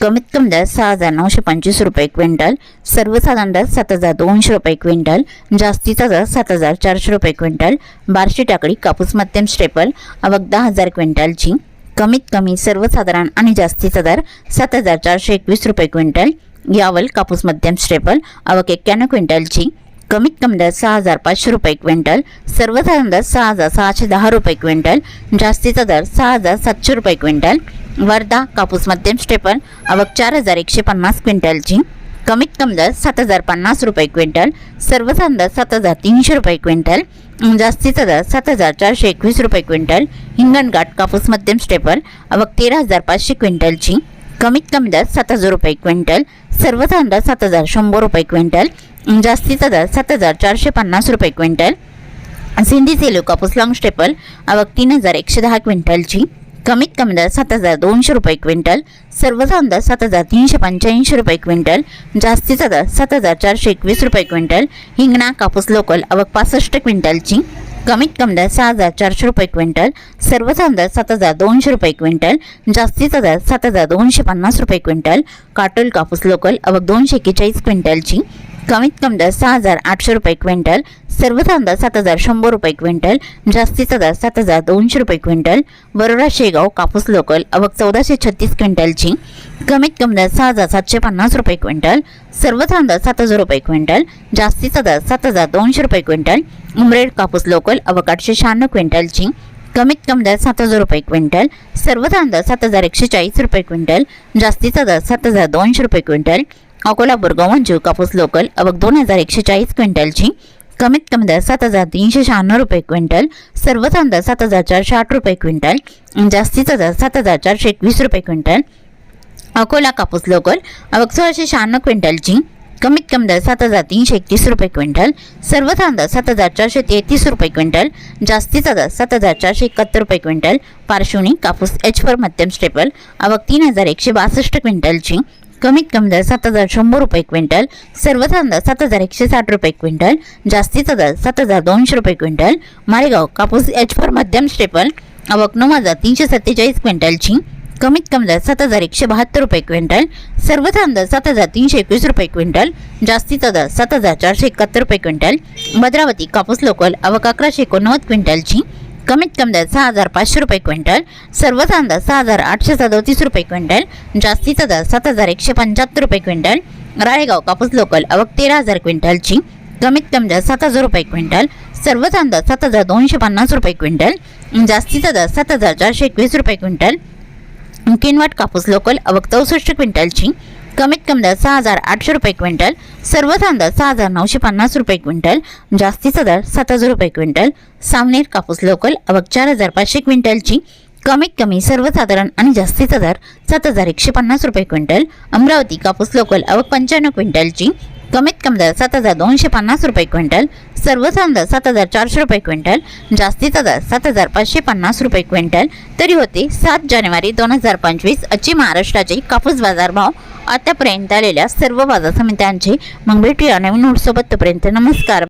कमीत कमी दर सहा हजार नऊशे पंचवीस रुपये क्विंटल सर्वसाधारण दर सात हजार दोनशे रुपये क्विंटल जास्तीचा दर सात हजार चारशे रुपये क्विंटल बारशे टाकळी कापूस मध्यम स्टेपल आवक दहा हजार क्विंटलची कमीत कमी सर्वसाधारण आणि जास्तीचा दर सात हजार चारशे एकवीस रुपये क्विंटल यावल कापूस मध्यम स्टेपल आवक एक्क्याण्णव क्विंटलची कमीत कमी दर सहा हजार पाचशे रुपये क्विंटल सर्वसाधारण दर सहा हजार सहाशे दहा रुपये क्विंटल जास्तीचा दर सहा हजार सातशे रुपये क्विंटल वर्धा कापूस मध्यम स्टेपल आवक चार हजार एकशे पन्नास क्विंटलची कमीत कमी दर सात हजार पन्नास रुपये क्विंटल सर्वसाधारण दर सात हजार तीनशे रुपये क्विंटल जास्तीचा दर सात हजार चारशे एकवीस रुपये क्विंटल हिंगणघाट कापूस मध्यम स्टेपल आवक तेरा हजार पाचशे क्विंटलची कमीत कमी दर सात हजार रुपये क्विंटल सर्वसाधारण दर सात हजार शंभर रुपये क्विंटल म्हणजे जास्तीचा दर सात हजार चारशे पन्नास रुपये क्विंटल. सिंधी सेलू कापूस लॉंग स्टेपल आवक तीन हजार एकशे दहा क्विंटलची. कमीत कमी दर सात हजार दोनशे रुपये क्विंटल. सर्वसाधारण दर सात हजार तीनशे पंच्याऐंशी रुपये क्विंटल. जास्तीचा दर सात हजार चारशे एकवीस रुपये क्विंटल. हिंगणा कापूस लोकल आवक पासष्ट क्विंटलची. कमीत कमी दर सहा हजार चारशे रुपये क्विंटल. सर्वसाधारण दर सात हजार दोनशे रुपये क्विंटल. जास्तीचा दर सात हजार दोनशे पन्नास रुपये क्विंटल. काटोल कापूस लोकल आवक दोनशे एक्केचाळीस क्विंटलची. कमीत कमी दर सहा हजार आठशे रुपये क्विंटल सर्व दर सात हजार शंभर रुपये क्विंटल जास्तीचा दर सात हजार दोनशे रुपये क्विंटल वरोडा शेगाव कापूस लोकल अवघ चौदाशे छत्तीस क्विंटलची कमीत कमी दर सहा हजार सातशे पन्नास रुपये क्विंटल सर्व दर सात हजार रुपये क्विंटल जास्तीचा दर सात हजार दोनशे रुपये क्विंटल उमरेड कापूस लोकल अवघ आठशे शहाण्णव क्विंटलची कमीत कमी दर सात हजार रुपये क्विंटल सर्व दर सात हजार एकशे चाळीस रुपये क्विंटल जास्तीचा दर सात हजार दोनशे रुपये क्विंटल अकोला बुरगाव जीव कापूस लोकल अवक दोन हजार एकशे चाळीस क्विंटलची कमीत कमी दर सात हजार तीनशे शहाण्णव रुपये क्विंटल सर्वसाधारण दर सात हजार चारशे आठ रुपये क्विंटल जास्तीचा दर सात हजार चारशे एकवीस रुपये क्विंटल. अकोला कापूस लोकल अवक सोळाशे शहाण्णव क्विंटलची कमीत कमी दर सात हजार तीनशे एकतीस रुपये क्विंटल सर्वसाधारण दर सात हजार चारशे तेहतीस रुपये क्विंटल जास्तीचा दर सात हजार चारशे एकाहत्तर रुपये क्विंटल. पार्श्वनी कापूस एच फोर मध्यम स्टेपल आवक तीन हजार एकशे बासष्ट क्विंटलची कमीत कमी दर सात हजार शंभर रुपये क्विंटल सर्वसाधारण दर सात हजार एकशे साठ रुपये क्विंटल जास्तीचा दर सात हजार दोनशे रुपये क्विंटल मारेगाव कापूस एच फोर मध्यम स्टेपल आवक नऊ हजार तीनशे सत्तेचाळीस क्विंटलची कमीत कमी दर सात हजार एकशे बहात्तर रुपये क्विंटल सर्वसाधारण दर सात हजार तीनशे एकवीस रुपये क्विंटल जास्तीचा दर सात हजार चारशे एकाहत्तर रुपये क्विंटल भद्रावती कापूस लोकल आवक अकराशे एकोणनव्वद क्विंटलची कमीत कमी दर सहा हजार पाचशे रुपये क्विंटल. सर्व दर सहा हजार आठशे सदोतीस रुपये क्विंटल. जास्तीचा दर सात हजार एकशे पंच्याहत्तर रुपये क्विंटल. राळेगाव कापूस लोकल आवक तेरा हजार क्विंटलची. कमीत कमी दर सात हजार रुपये क्विंटल. सर्व दर सात हजार दोनशे पन्नास रुपये क्विंटल. जास्तीचा दर सात हजार चारशे एकवीस रुपये क्विंटल. किनवट कापूस लोकल अवघ चौसष्ट क्विंटलची. कमीत कमी दर सहा हजार आठशे रुपये क्विंटल सर्वसाधारण दर सहा हजार नऊशे पन्नास रुपये क्विंटल जास्तीचा दर सात हजार रुपये क्विंटल सावनेर कापूस लोकल आवक चार हजार पाचशे क्विंटलची कमीत कमी सर्वसाधारण आणि जास्तीचा दर सात हजार एकशे पन्नास रुपये क्विंटल अमरावती कापूस लोकल आवक पंच्याण्णव क्विंटलची कमीत कमी दर सात हजार दोनशे पन्नास रुपये क्विंटल सर्वसाधारण दर सात हजार चारशे रुपये क्विंटल जास्तीचा दर सात हजार पाचशे पन्नास रुपये क्विंटल. तरी होते सात जानेवारी दोन हजार पंचवीस आजचे महाराष्ट्राचे कापूस बाजारभाव आतापर्यंत आलेल्या सर्व बाजार समित्यांचे मग भेटूया नवीन नोटसोबत तोपर्यंत नमस्कार.